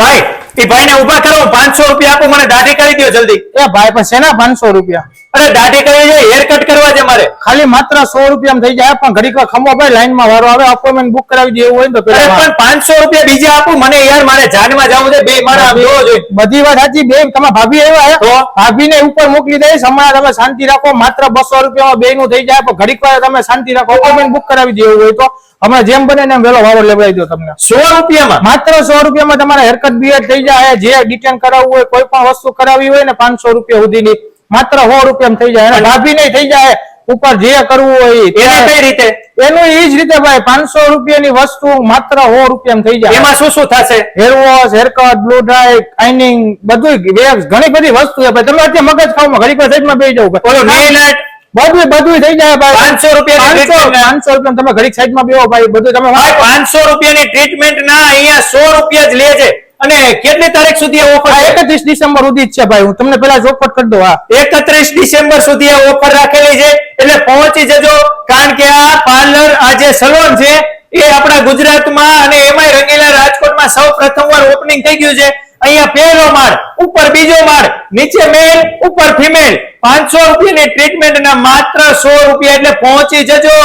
ભાઈ, એ ભાઈને ઊભા કરો, પાંચસો રૂપિયા આપો, મને દાઢી કરી દો જલ્દી. એ ભાઈ પણ ને પાંચસો રૂપિયા? અરે દાઢી કરવી છે હેર કટ કરવા છે મારે. ખાલી માત્ર સો રૂપિયા થઈ જાય. પણ ઘડીક ખમો ભાઈ લાઈનમાં વારો આવે અપોઇન્ટમેન્ટ બુક કરાવી દેવું હોય ને તો અરે પણ પાંચસો રૂપિયા બીજા આપું. મને યાર મારે જાનમાં જવું છે બે મારા જોવો જોઈએ. બધી વાત સાચી. બે તમે ભાભી આવ્યા ભાભી ને ઉપર મોકલી દઈશ. હમણાં તમે શાંતિ રાખો. માત્ર બસો રૂપિયામાં બે નું થઈ જાય પણ ઘડીક વાર તમે શાંતિ રાખો. અપોઇન્ટમેન્ટ બુક કરાવી દેવું હોય તો. હમણાં જેમ બને એમ વહેલો વારો લેવડાવી દો તમને. સો રૂપિયામાં? માત્ર સો રૂપિયામાં તમારે હેરકટ બિયર થઈ જાય. જે ડિટેન કરાવવું હોય કોઈ પણ વસ્તુ કરાવી હોય ને પાંચસો રૂપિયા સુધીની. માત્ર સો રૂપિયા થઈ જાય ભાભી નહીં થઈ જાય ઉપર જે કરવું હોય એને કઈ રીતે? એનું એ જ રીતે ભાઈ પાંચસો રૂપિયાની વસ્તુ માત્ર સો રૂપિયામાં થઈ જાય. એમાં શું શું થશે? Hair wash haircut blow dry ironing બધું વેક્સ ઘણી બધી વસ્તુ છે ભાઈ. તમે અત્યારે મગજ ખાવ ઘડીક સાઈડ સાઈડમાં બેસી જાવ ભાઈ. બધું બધું થઈ જાય ભાઈ. 500 રૂપિયાની પાંચસો treatment. પાંચસો રૂપિયા તમે ઘડીક સાઈડમાં બેહો ભાઈ. બધું તમે પાંચસો રૂપિયાની ટ્રીટમેન્ટ ના અહીંયા સો રૂપિયા જ લે છે. અને કેટલી તારીખ સુધી ઓફર એકત્રીસ ડિસેમ્બર સુધી જ છે ભાઈ હું તમને પેલા ચોખવટ કરી દઉં હા. એકત્રીસ ડિસેમ્બર સુધી આ ઓફર રાખેલી છે એટલે પહોંચી જજો કારણ કે આ પાર્લર આ જે સલોન છે એ આપણા ગુજરાતમાં અને એમાંય રંગીલા રાજકોટમાં સૌ પ્રથમવાર ઓપનિંગ થઈ ગયું છે. અહીંયા પહેલો માળ ઉપર બીજો માળ નીચે મેલ ઉપર ફિમેલ પાંચસો રૂપિયાની ટ્રીટમેન્ટના માત્ર સો રૂપિયા એટલે પહોંચી જજો.